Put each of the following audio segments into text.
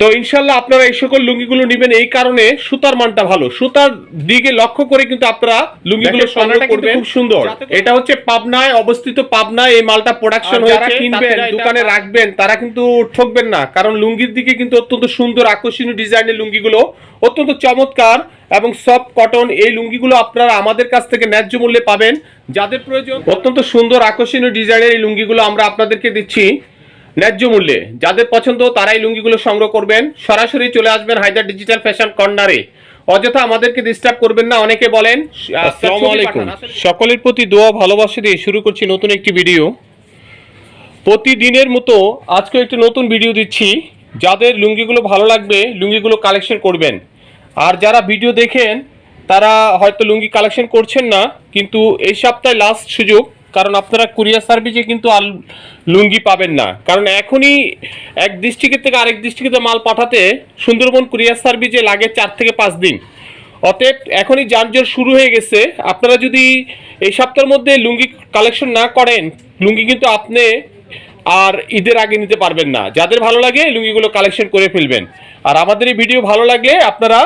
তো ইনশাল্লাহ আপনারা এই সকল লুঙ্গিগুলো নেবেন এই কারণে সুতার মানটা ভালো। সুতার দিকে লক্ষ্য করে কিন্তু আপনারা লুঙ্গিগুলো সংগ্রহ করবেন। খুব সুন্দর। এটা হচ্ছে পাবনায় অবস্থিত পাবনায় এই মালটা প্রোডাকশন হয়েছে। কিনবেন, দোকানে রাখবেন তারা কিন্তু ঠকবেন না। কারণ লুঙ্গির দিকে কিন্তু অত্যন্ত সুন্দর আকর্ষণীয় ডিজাইনের লুঙ্গিগুলো অত্যন্ত চমৎকার এবং সফট কটন এই লুঙ্গিগুলো আপনারা আমাদের কাছ থেকে ন্যায্য মূল্যে পাবেন। যাদের প্রয়োজন অত্যন্ত সুন্দর আকর্ষণীয় ডিজাইনের এই লুঙ্গিগুলো আমরা আপনাদেরকে দিচ্ছি। ন্যায্য মূল্যে। যাদের পছন্দ তারাই লুঙ্গিগুলো সংগ্রহ করবেন। সরাসরি চলে আসবেন হায়দার ডিজিটাল ফ্যাশন কর্নারে। অযথা আমাদেরকে ডিস্টার্ব করবেন না অনেকে বলেন আসসালামু আলাইকুম। সকলের প্রতি দোয়া ভালোবাসা দিয়ে শুরু করছি নতুন একটি ভিডিও প্রতিদিনের মতো আজকে একটি নতুন ভিডিও দিচ্ছি। যাদের লুঙ্গিগুলো ভালো লাগবে লুঙ্গিগুলো কালেকশন করবেন। আর যারা ভিডিও দেখেন তারা হয়তো লুঙ্গি কালেকশন করছেন না কিন্তু এই সপ্তাহে লাস্ট সুযোগ কারণ আপনারা কুরিয়ার সার্ভিসে কিন্তু আর লুঙ্গি পাবেন না। কারণ এখনই এক ডিস্ট্রিক্টের থেকে আরেক ডিস্ট্রিক্টে মাল পাঠাতে সুন্দরবন কুরিয়ার সার্ভিসে লাগে চার থেকে পাঁচ দিন। অতএব এখনই যানজট শুরু হয়ে গেছে। আপনারা যদি এই সপ্তাহের মধ্যে লুঙ্গি কালেকশন না করেন, লুঙ্গি কিন্তু আপনি আর ঈদের আগে নিতে পারবেন না। যাদের ভালো লাগে লুঙ্গিগুলো কালেকশন করে ফেলবেন। আর আমাদের এই ভিডিও ভালো লাগলে আপনারা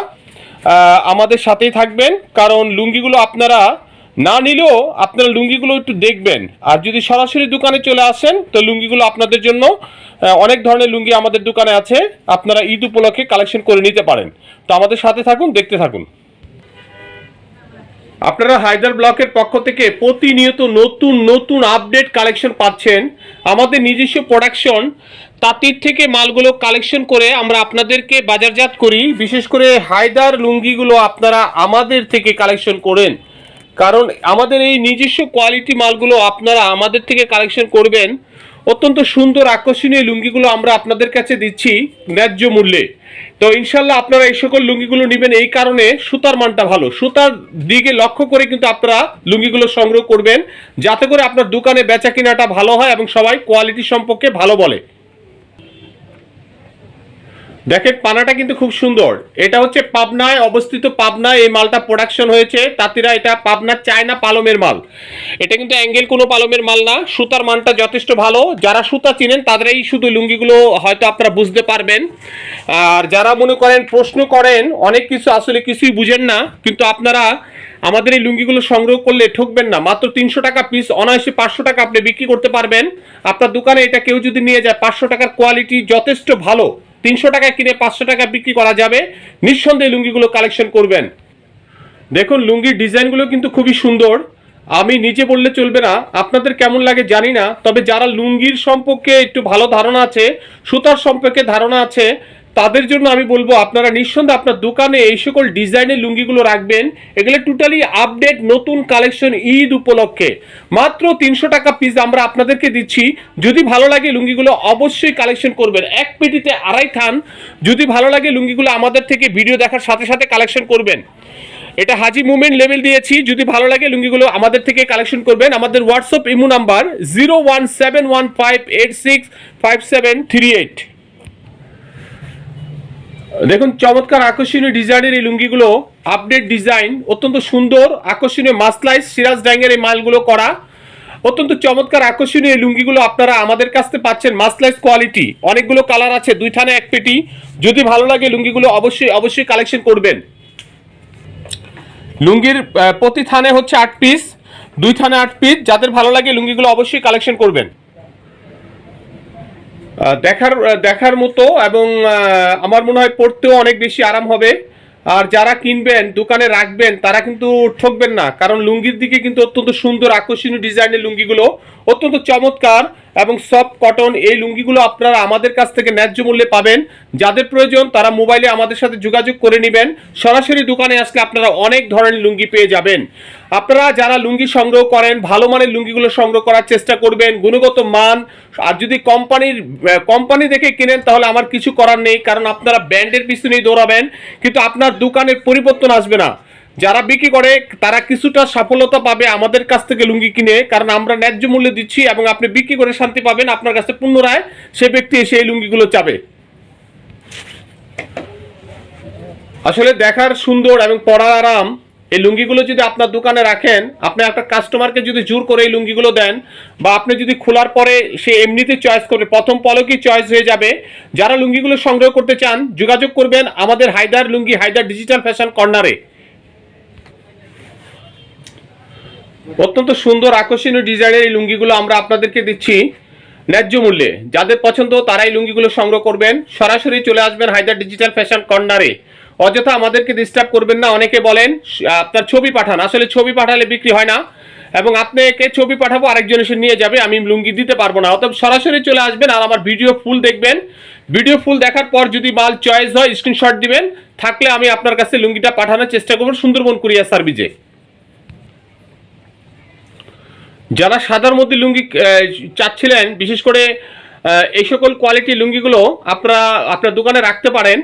আমাদের সাথেই থাকবেন। কারণ লুঙ্গিগুলো আপনারা না নিলেও আপনারা লুঙ্গিগুলো একটু দেখবেন। আর যদি সরাসরি দোকানে চলে আসেন, তো লুঙ্গিগুলো আপনাদের জন্য অনেক ধরনের লুঙ্গি আমাদের দোকানে আছে। আপনারা ঈদ উপলক্ষে কালেকশন করে নিতে পারেন। তো আমাদের সাথে থাকুন, দেখতে থাকুন। আপনারা হায়দার ব্লকের পক্ষ থেকে প্রতিনিয়ত নতুন নতুন আপডেট কালেকশন পাচ্ছেন। আমাদের নিজস্ব প্রোডাকশন তাঁতির থেকে মালগুলো কালেকশন করে আমরা আপনাদেরকে বাজারজাত করি। বিশেষ করে হায়দার লুঙ্গিগুলো আপনারা আমাদের থেকে কালেকশন করেন। কারণ আমাদের এই নিজস্ব কোয়ালিটি মালগুলো আপনারা আমাদের থেকে কালেকশন করবেন। অত্যন্ত সুন্দর, আকর্ষণীয় লুঙ্গিগুলো আমরা আপনাদের কাছে দিচ্ছি ন্যায্য মূল্যে। তো ইনশাল্লাহ আপনারা এই সকল লুঙ্গিগুলো নেবেন এই কারণে সুতার মানটা ভালো। সুতার দিকে লক্ষ্য করে কিন্তু আপনারা লুঙ্গিগুলো সংগ্রহ করবেন, যাতে করে আপনার দোকানে বেচা কেনাটা ভালো হয় এবং সবাই কোয়ালিটি সম্পর্কে ভালো বলে। দেখেন, পানাটা কিন্তু খুব সুন্দর। এটা হচ্ছে পাবনায় অবস্থিত পাবনায় এই মালটা প্রোডাকশন হয়েছে। তাঁতিরা এটা পাবনার চায়না পালমের মাল। এটা কিন্তু অ্যাঙ্গেল কোনো পালমের মাল না। সুতার মানটা যথেষ্ট ভালো। যারা সুতা চিনেন, তাদেরই শুধু লুঙ্গিগুলো হয়তো আপনারা বুঝতে পারবেন। আর যারা মনে করেন, প্রশ্ন করেন, অনেক কিছু আসলে কিছুই বুঝেন না। কিন্তু আপনারা আমাদের এই লুঙ্গিগুলো সংগ্রহ করলে ঠকবেন না। মাত্র তিনশো টাকা পিস অনায়াসে পাঁচশো টাকা আপনি বিক্রি করতে পারবেন। আপনার দোকানে এটা কেউ যদি নিয়ে যায়, পাঁচশো টাকার কোয়ালিটি যথেষ্ট ভালো। তিনশো টাকা কিনে পাঁচশো টাকা বিক্রি করা যাবে। নিঃসন্দেহে লুঙ্গিগুলো কালেকশন করবেন। দেখুন, লুঙ্গির ডিজাইনগুলো কিন্তু খুবই সুন্দর। আমি নিজে বললে চলবে না। আপনাদের কেমন লাগে জানি না। তবে যারা লুঙ্গির সম্পর্কে একটু ভালো ধারণা আছে, সুতার সম্পর্কে ধারণা আছে তাদের জন্য আমি বলব, আপনারা নিঃসন্দেহে আপনার দোকানে এই সকল ডিজাইনের লুঙ্গিগুলো রাখবেন। এগুলো টোটালি আপডেট নতুন কালেকশন ঈদ উপলক্ষে। মাত্র তিনশো টাকা পিস আমরা আপনাদেরকে দিচ্ছি। যদি ভালো লাগে লুঙ্গিগুলো অবশ্যই কালেকশন করবেন। এক পেটিতে আড়াই থান। যদি ভালো লাগে লুঙ্গিগুলো আমাদের থেকে ভিডিও দেখার সাথে সাথে কালেকশন করবেন। এটা হাজি মুভমেন্ট লেভেল দিয়েছি। যদি ভালো লাগে লুঙ্গিগুলো আমাদের থেকে কালেকশন করবেন, আমাদের WhatsApp imo number zero one seven one five eight six five seven three eight দেখুন, চমৎকার আকর্ষণীয় ডিজাইনের এই লুঙ্গিগুলো আপডেট ডিজাইন অত্যন্ত সুন্দর, আকর্ষণীয় মাসলাইজ সিরাজ ডাইংয়ের এই মালগুলো করা। অত্যন্ত চমৎকার আকর্ষণীয় এই লুঙ্গিগুলো আপনারা আমাদের কাছ থেকে পাচ্ছেন মাসলাইজ কোয়ালিটি অনেকগুলো কালার আছে দুই থানে এক পেটি। যদি ভালো লাগে লুঙ্গিগুলো, অবশ্যই অবশ্যই কালেকশন করবেন। লুঙ্গির প্রতি থানে হচ্ছে আট পিস দুই থানে আট পিস যাদের ভালো লাগে লুঙ্গিগুলো অবশ্যই কালেকশন করবেন। দেখার দেখার মতো এবং আমার মনে হয় পড়তেও অনেক বেশি আরাম হবে। আর যারা কিনবেন, দোকানে রাখবেন, তারা কিন্তু ঠকবেন না। কারণ লুঙ্গির দিকে কিন্তু অত্যন্ত সুন্দর আকর্ষণীয় ডিজাইনের লুঙ্গিগুলো অত্যন্ত চমৎকার এবং সফট কটন এই লুঙ্গিগুলো আপনারা আমাদের কাছ থেকে ন্যায্য মূল্যে পাবেন। যাদের প্রয়োজন, তারা মোবাইলে আমাদের সাথে যোগাযোগ করে নেবেন। সরাসরি দোকানে আসলে আপনারা অনেক ধরনের লুঙ্গি পেয়ে যাবেন। আপনারা যারা লুঙ্গি সংগ্রহ করেন, ভালো মানের লুঙ্গিগুলো সংগ্রহ করার চেষ্টা করবেন, গুণগত মান, আর যদি কোম্পানির কোম্পানি দেখে কিনেন, তাহলে আমার কিছু করার নেই, কারণ আপনারা ব্র্যান্ডের পিছনেই দৌড়াবেন, কিন্তু আপনার দোকানের পরিবর্তন আসবে না। যারা বিক্রি করে, তারা কিছুটা সফলতা পাবে আমাদের কাছ থেকে লুঙ্গি কিনে, কারণ আমরা ন্যায্য মূল্যে দিচ্ছি এবং আপনি বিক্রি করে শান্তি পাবেন, আপনার কাছে পুনরায় সে ব্যক্তি এসে এই লুঙ্গিগুলো চাবে। আসলে দেখার সুন্দর এবং পড়ার আরাম এই লুঙ্গিগুলো যদি আপনার দোকানে রাখেন, আপনি একটা কাস্টমারকে যদি জোর করে এই লুঙ্গিগুলো দেন বা আপনি যদি খোলার পরে সে এমনিতে চয়েস করবে, প্রথম পলকই চয়েস হয়ে যাবে। যারা লুঙ্গিগুলো সংগ্রহ করতে চান, যোগাযোগ করবেন আমাদের হায়দার লুঙ্গি, হায়দার ডিজিটাল ফ্যাশন কর্নারে অত্যন্ত সুন্দর, আকর্ষণীয় ডিজাইনের এই লুঙ্গিগুলো আমরা আপনাদেরকে দিচ্ছি ন্যায্য মূল্যে। যাদের পছন্দ তারাই লুঙ্গিগুলো সংগ্রহ করবেন। সরাসরি চলে আসবেন হায়দার ডিজিটাল ফ্যাশন কর্নারে অযথা আমাদেরকে ডিস্টার্ব করবেন না। অনেকে বলেন আপনার ছবি পাঠান। আসলে ছবি পাঠালে বিক্রি হয় না। এবং আপনাকে ছবি পাঠাবো, আরেকজন এসে নিয়ে যাবে, আমি লুঙ্গি দিতে পারব না। অতএব সরাসরি চলে আসবেন আর আমার ভিডিও ফুল দেখবেন। ভিডিও ফুল দেখার পর যদি মাল চয়েস হয় স্ক্রিনশট দিবেন। থাকলে আমি আপনার কাছে লুঙ্গিটা পাঠানোর চেষ্টা করব সুন্দরবন কুরিয়ার সার্ভিসে। যারা সাদার মধ্যে লুঙ্গি চাচ্ছিলেন, বিশেষ করে এই সকল কোয়ালিটি লুঙ্গিগুলো আপনারা আপনার দোকানে রাখতে পারেন।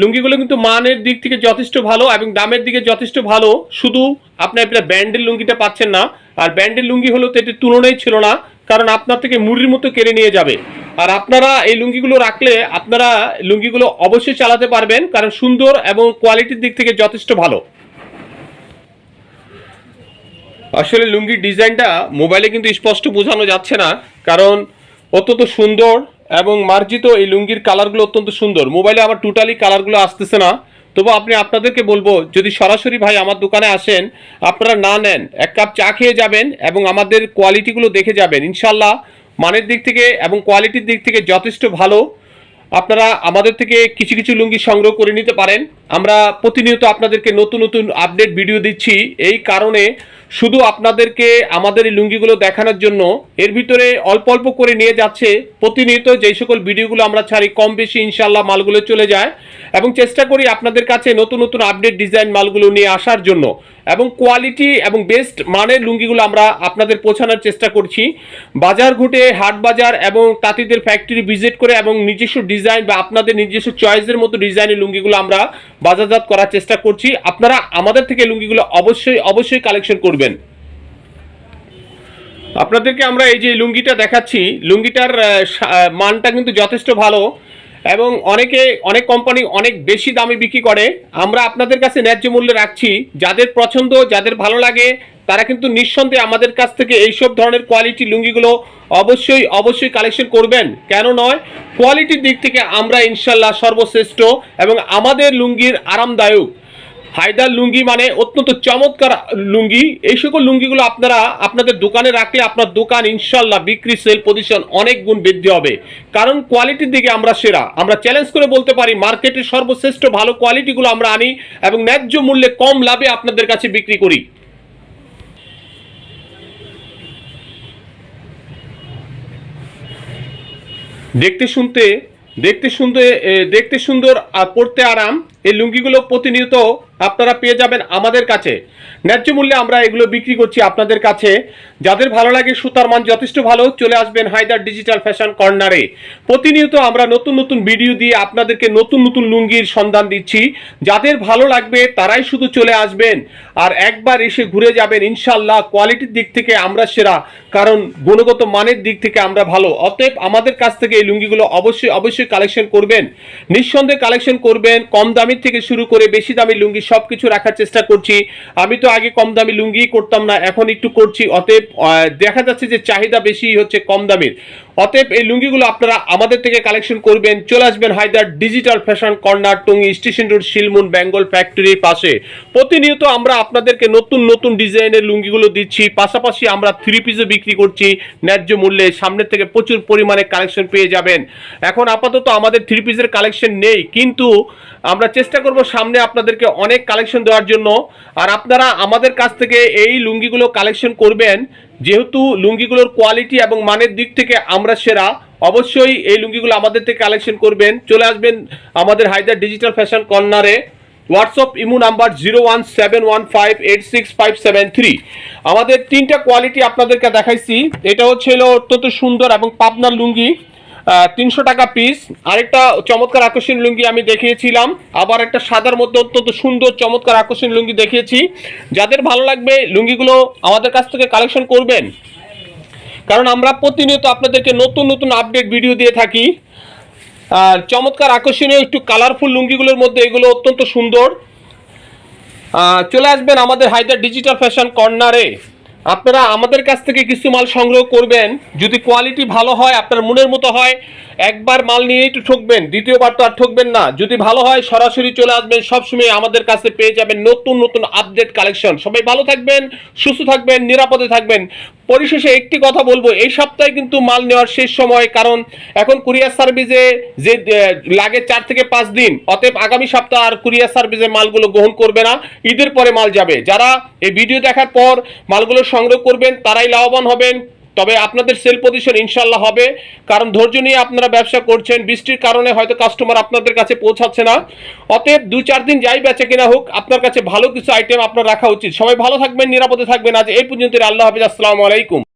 লুঙ্গিগুলো কিন্তু মানের দিক থেকে যথেষ্ট ভালো এবং দামের দিকে যথেষ্ট ভালো। শুধু আপনি আপনার ব্যান্ডের লুঙ্গিটা পাচ্ছেন না। আর ব্যান্ডের লুঙ্গি হলো তো এটির তুলনাই ছিল না, কারণ আপনার থেকে মুড়ির মতো কেড়ে নিয়ে যাবে। আর আপনারা এই লুঙ্গিগুলো রাখলে আপনারা লুঙ্গিগুলো অবশ্যই চালাতে পারবেন, কারণ সুন্দর এবং কোয়ালিটির দিক থেকে যথেষ্ট ভালো। আসলে লুঙ্গির ডিজাইনটা মোবাইলে কিন্তু স্পষ্ট বোঝানো যাচ্ছে না, কারণ অত্যন্ত সুন্দর এবং মার্জিত এই লুঙ্গির কালারগুলো অত্যন্ত সুন্দর। মোবাইলে আমার টোটালি কালারগুলো আসতেছে না। তবু আপনি আপনাদেরকে বলব, যদি সরাসরি ভাই আমার দোকানে আসেন, আপনারা না নেন, এক কাপ চা খেয়ে যাবেন এবং আমাদের কোয়ালিটিগুলো দেখে যাবেন। ইনশাল্লাহ মানের দিক থেকে এবং কোয়ালিটির দিক থেকে যথেষ্ট ভালো। আপনারা আমাদের থেকে কিছু কিছু লুঙ্গি সংগ্রহ করে নিতে পারেন। আমরা প্রতিনিয়ত আপনাদেরকে নতুন নতুন আপডেট ভিডিও দিচ্ছি। এই কারণে শুধু আপনাদেরকে আমাদের এই লুঙ্গিগুলো দেখানোর জন্য, এর ভিতরে অল্প অল্প করে নিয়ে যাচ্ছে প্রতিনিয়ত যেই সকল ভিডিওগুলো আমরা ছাড়ি, কম বেশি ইনশাল্লাহ মালগুলো চলে যায়। এবং চেষ্টা করি আপনাদের কাছে নতুন নতুন আপডেট ডিজাইন মালগুলো নিয়ে আসার জন্য। এবং কোয়ালিটি এবং বেস্ট মানের লুঙ্গিগুলো আমরা আপনাদের পৌঁছানোর চেষ্টা করছি। বাজার ঘুটে, হাট বাজার এবং তাঁতিদের ফ্যাক্টরি ভিজিট করে এবং নিজস্ব ডিজাইন বা আপনাদের নিজস্ব চয়েসের মতো ডিজাইনের লুঙ্গিগুলো আমরা বাজারজাত করার চেষ্টা করছি। আপনারা আমাদের থেকে লুঙ্গিগুলো অবশ্যই অবশ্যই কালেকশন করবেন। আপনাদেরকে আমরা এই যে লুঙ্গিটা দেখাচ্ছি, লুঙ্গিটার মানটা কিন্তু যথেষ্ট ভালো। এবং অনেকে, অনেক কোম্পানি অনেক বেশি দামে বিক্রি করে। আমরা আপনাদের কাছে ন্যায্য মূল্যে রাখছি। যাদের পছন্দ, যাদের ভালো লাগে, তারা কিন্তু নিঃসন্দেহে আমাদের কাছ থেকে এইসব ধরনের কোয়ালিটি লুঙ্গিগুলো অবশ্যই অবশ্যই কালেকশন করবেন। কেন নয়? কোয়ালিটির দিক থেকে আমরা ইনশাল্লাহ সর্বশ্রেষ্ঠ এবং আমাদের লুঙ্গির আরামদায়ক হায়দার লুঙ্গি মানে অত্যন্ত চমৎকার লুঙ্গি। এই সকল লুঙ্গিগুলো আপনারা আপনাদের দোকানে রাখলে আপনার দোকান ইনশাল্লাহ বিক্রি সেল পজিশন অনেক গুণ বৃদ্ধি হবে। কারণ কোয়ালিটির দিকে আমরা সেরা। আমরা চ্যালেঞ্জ করে বলতে পারি মার্কেটের সর্বশ্রেষ্ঠ ভালো কোয়ালিটিগুলো আমরা আনি এবং ন্যায্য মূল্যে কম লাভে আপনাদের কাছে বিক্রি করি। দেখতে শুনতে দেখতে এ, দেখতে সুন্দর পড়তে আরাম। এই লুঙ্গিগুলো প্রতিনিয়ত আপনারা পেয়ে যাবেন আমাদের কাছে। ন্যায্য মূল্যে আমরা এগুলো বিক্রি করছি আপনাদের কাছে। যাদের ভালো লাগে সুতার মান যথেষ্ট ভালো, চলে আসবেন হায়দার ডিজিটাল ফ্যাশন কর্নারে। প্রতিনিয়ত আমরা নতুন নতুন ভিডিও দিয়ে আপনাদেরকে নতুন নতুন লুঙ্গির সন্ধান দিচ্ছি। যাদের ভালো লাগবে তারাই শুধু চলে আসবেন আর একবার এসে ঘুরে যাবেন। ইনশাল্লাহ কোয়ালিটির দিক থেকে আমরা সেরা, কারণ গুণগত মানের দিক থেকে আমরা ভালো। অতএব আমাদের কাছ থেকে এই লুঙ্গিগুলো অবশ্যই অবশ্যই কালেকশন করবেন। নিঃসন্দেহে কালেকশন করবেন, কম দামি থেকে শুরু করে বেশি দামি লুঙ্গি সব কিছু রাখার চেষ্টা করছি। আমি তো আগে কম দামি লুঙ্গি করতাম না, এখন একটু করছি। অতএব দেখা যাচ্ছে যে চাহিদা বেশি হচ্ছে কম দামির। অতএব এই লুঙ্গিগুলো আপনারা আমাদের থেকে কালেকশন করবেন। চলে আসবেন Haidar digital fashion corner Tongi station road, Shilmun, Bengal ফ্যাক্টরির পাশে। প্রতিনিয়ত আমরা আপনাদেরকে নতুন নতুন ডিজাইনের লুঙ্গিগুলো দিচ্ছি। পাশাপাশি আমরা থ্রি পিসও বিক্রি করছি। ন্যায্য মূল্যে সামনের থেকে প্রচুর পরিমাণে কালেকশন পেয়ে যাবেন। এখন আপাতত আমাদের থ্রি পিসের কালেকশন নেই, কিন্তু আমরা চেষ্টা করব সামনে আপনাদেরকে অনেক কালেকশন দেওয়ার জন্য। আর আপনারা আমাদের কাছ থেকে এই লুঙ্গিগুলো কালেকশন করবেন। যেহেতু লুঙ্গিগুলোর কোয়ালিটি এবং মানের দিক থেকে আমরা সেরা, অবশ্যই এই লুঙ্গিগুলো আমাদের থেকে কালেকশন করবেন। চলে আসবেন আমাদের হায়দার ডিজিটাল ফ্যাশন কর্নারে WhatsApp imo number zero one seven one five eight six five seven three আমাদের তিনটা কোয়ালিটি আপনাদেরকে দেখাইছি। এটা হচ্ছে অত্যন্ত সুন্দর এবং পাবনার লুঙ্গি। তিনশো টাকা পিস আরেকটা চমৎকার আকর্ষণ লুঙ্গি আমি দেখিয়েছিলাম। আবার একটা সাদার মধ্যে অত্যন্ত সুন্দর চমৎকার আকর্ষণ লুঙ্গি দেখিয়েছি। যাদের ভালো লাগবে, লুঙ্গিগুলো আমাদের কাছ থেকে কালেকশন করবেন। কারণ আমরা প্রতিনিয়ত আপনাদেরকে নতুন নতুন আপডেট ভিডিও দিয়ে থাকি। আর চমৎকার আকর্ষণীয় একটু কালারফুল লুঙ্গিগুলোর মধ্যে এগুলো অত্যন্ত সুন্দর। চলে আসবেন আমাদের হায়দার ডিজিটাল ফ্যাশন কর্নারে আপনারা আমাদের কাছ থেকে কিছু মাল সংগ্রহ করবেন। যদি কোয়ালিটি ভালো হয়, আপনার মনের মতো হয়, একবার মাল নিয়েই তো ঠকবেন, দ্বিতীয়বার তো আর ঠকবেন না। যদি ভালো হয়, সরাসরি চলে আসবেন, সবসময় আমাদের কাছে পেয়ে যাবেন নতুন নতুন আপডেট কালেকশন সবাই ভালো থাকবেন, সুস্থ থাকবেন, নিরাপদে থাকবেন। পরিশেষে একটি কথা বলব, এই সপ্তাহে কিন্তু মাল নেওয়ার শেষ সময়, কারণ এখন কুরিয়ার সার্ভিসে যে লাগে চার থেকে পাঁচ দিন, অতএব আগামী সপ্তাহ আর কুরিয়ার সার্ভিসে মালগুলো গ্রহণ করবে না। ঈদের পরে মাল যাবে। যারা এই ভিডিও দেখার পর মালগুলো সংগ্রহ করবেন, তারাই লাভবান হবেন। তবে আপনাদের সেল পজিশন ইনশাল্লাহ হবে। কারণ ধৈর্য নিয়ে আপনারা ব্যবসা করছেন, বৃষ্টির কারণে হয়তো কাস্টমার আপনাদের কাছে পৌঁছাচ্ছে না। অতএব দু চার দিন যাই বেচে কিনা হোক, আপনার কাছে ভালো কিছু আইটেম আপনার রাখা উচিত। সবাই ভালো থাকবেন, নিরাপদে থাকবেন। আজ এই পর্যন্ত আল্লাহ হাফিজ, আসসালামু আলাইকুম।